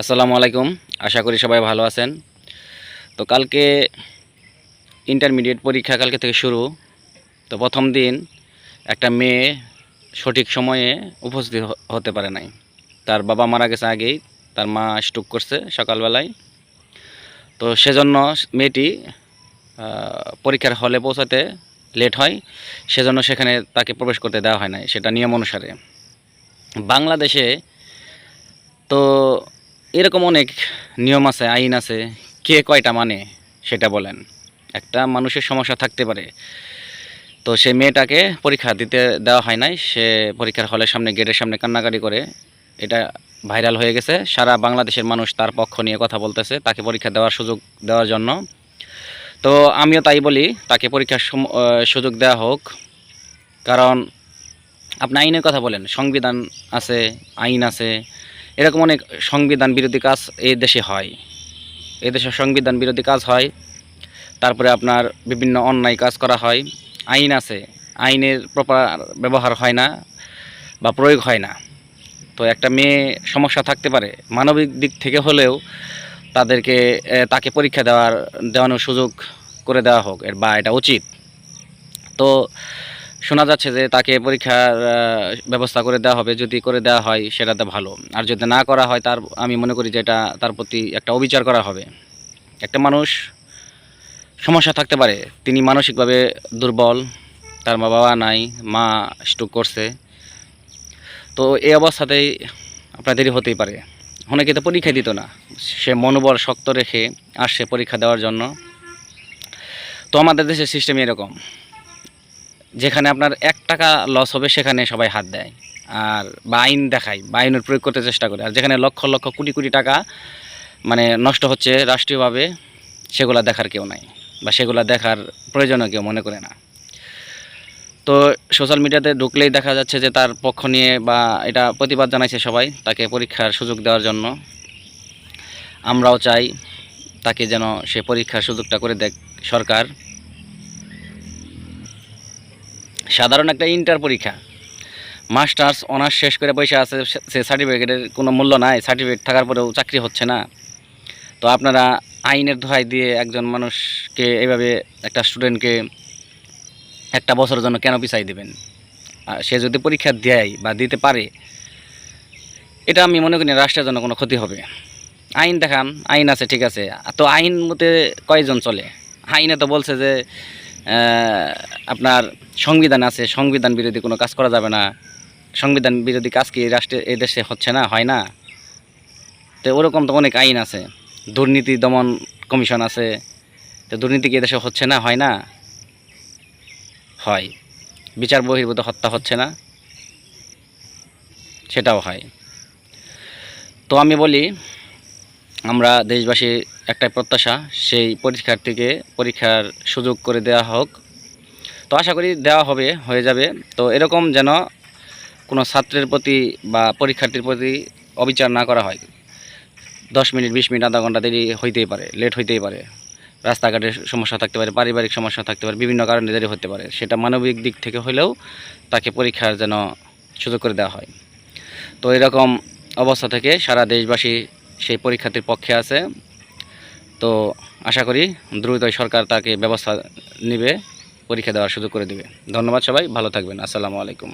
আসসালামু আলাইকুম। আশা করি সবাই ভালো আছেন। তো কালকে ইন্টারমিডিয়েট পরীক্ষা কালকে থেকে শুরু। তো প্রথম দিন একটা মেয়ে সঠিক সময়ে উপস্থিত হতে পারে নাই। তার বাবা মারা গেছে আগেই, তার মা স্টুক করছে সকালবেলায়। তো সেজন্য মেয়েটি পরীক্ষার হলে পৌঁছাতে লেট হয়। সেজন্য সেখানে তাকে প্রবেশ করতে দেওয়া হয় নাই, সেটা নিয়ম অনুসারে। বাংলাদেশে তো এরকম অনেক নিয়ম আছে, আইন আছে। কে কয়টা মানে সেটা বলেন। একটা মানুষের সমস্যা থাকতে পারে। তো সেই মেয়েটাকে পরীক্ষা দিতে দেওয়া হয় নাই। সে পরীক্ষার হলের সামনে গেটের সামনে কান্নাকাটি করে। এটা ভাইরাল হয়ে গেছে। সারা বাংলাদেশের মানুষ তার পক্ষ নিয়ে কথা বলতেছে, তাকে পরীক্ষা দেওয়ার সুযোগ দেওয়ার জন্য। তো আমিও তাই বলি, তাকে পরীক্ষার সুযোগ দেওয়া হোক। কারণ আপনি আইনের কথা বলেন, সংবিধান আছে, আইন আছে। এরকম অনেক সংবিধান বিরোধী কাজ এই দেশে হয়। এই দেশে সংবিধান বিরোধী কাজ হয়। তারপরে আপনার বিভিন্ন অন্যায় কাজ করা হয়। আইন আছে। আইনের প্রপার ব্যবহার হয় না বা প্রয়োগ হয় না। তো একটা মেয়ে সমস্যা থাকতে পারে। মানবিক দিক থেকে হলেও তাদেরকে তাকে পরীক্ষা দেওয়ার, দেওয়ানোর সুযোগ করে দেওয়া হোক, এর বা এটা উচিত। তো শোনা যাচ্ছে যে তাকে পরীক্ষার ব্যবস্থা করে দেওয়া হবে, যদি করে দেওয়া হয় সেটাতে ভালো। আর যদি না করা হয় তার, আমি মনে করি যে এটা তার প্রতি একটা অবিচার করা হবে। একটা মানুষ সমস্যা থাকতে পারে, তিনি মানসিকভাবে দুর্বল, তার মা বাবা নাই, মা স্ট্রোক করছে। তো এই অবস্থাতেই আপনার দেরি হতেই পারে। অনেকে তো পরীক্ষা দিত না, সে মনোবল শক্ত রেখে আসছে পরীক্ষা দেওয়ার জন্য। তো আমাদের দেশের সিস্টেম এরকম। যেখানে আপনার এক টাকা লস হবে, সেখানে সবাই হাত দেয়। আর বা আইন দেখায় বা আইনের প্রয়োগ করতে চেষ্টা করে। আর যেখানে লক্ষ লক্ষ কোটি কোটি টাকা মানে নষ্ট হচ্ছে রাষ্ট্রীয়ভাবে, সেগুলা দেখার কেউ নাই বা সেগুলা দেখার প্রয়োজনও কেউ মনে করে না। তো সোশ্যাল মিডিয়াতে ঢুকলেই দেখা যাচ্ছে যে তার পক্ষ নিয়ে বা এটা প্রতিবাদ জানাইছে সবাই তাকে পরীক্ষার সুযোগ দেওয়ার জন্য। আমরাও চাই তাকে যেন সে পরীক্ষার সুযোগটা করে দেখ সরকার। সাধারণ একটা ইন্টার পরীক্ষা। মাস্টার্স অনার্স শেষ করে পয়সা আছে, সে সার্টিফিকেটের কোনো মূল্য নাই সার্টিফিকেট থাকার পরেও চাকরি হচ্ছে না। তো আপনারা আইনের দোহাই দিয়ে একজন মানুষকে এইভাবে একটা স্টুডেন্টকে একটা বছরের জন্য কেন পিছাই দেবেন? আর সে যদি পরীক্ষা দেয় বা দিতে পারে, এটা আমি মনে করি রাষ্ট্রের জন্য কোনো ক্ষতি হবে। আইন দেখান, আইন আছে, ঠিক আছে। তো আইন মতে কয়জন চলে? আইনে তো বলছে যে আপনার সংবিধান আছে, সংবিধান বিরোধী কোনো কাজ করা যাবে না। সংবিধান বিরোধী কাজ কি রাষ্ট্রে, এই দেশে হচ্ছে না, হয় না? তো ওরকম তো অনেক আইন আছে। দুর্নীতি দমন কমিশন আছে। তো দুর্নীতি কি এদেশে হচ্ছে না, হয় না? হয়। বিচার বহির্ভূত হত্যা হচ্ছে না। সেটাও হয়। তো আমি বলি আমরা দেশবাসীর একটাই প্রত্যাশা, সেই পরীক্ষার্থীকে পরীক্ষার সুযোগ করে দেওয়া হোক। তো আশা করি দেওয়া হবে, হয়ে যাবে। তো এরকম যেন কোনো ছাত্রের প্রতি বা পরীক্ষার্থীর প্রতি অবিচার না করা হয়। দশ মিনিট, বিশ মিনিট, আধা ঘণ্টা দেরি হইতেই পারে, লেট হইতেই পারে। রাস্তাঘাটের সমস্যা থাকতে পারে, পারিবারিক সমস্যা থাকতে পারে, বিভিন্ন কারণে দেরি হতে পারে। সেটা মানবিক দিক থেকে হলেও তাকে পরীক্ষার যেন সুযোগ করে দেওয়া হয়। তো এরকম অবস্থা থেকে সারা দেশবাসী সেই পরীক্ষার্থীর পক্ষে আছে। তো আশা করি দ্রুতই সরকার তাকে ব্যবস্থা নেবে, পরীক্ষা দেওয়ার সুযোগ করে দেবে। ধন্যবাদ সবাই, ভালো থাকবেন। আসসালামু আলাইকুম।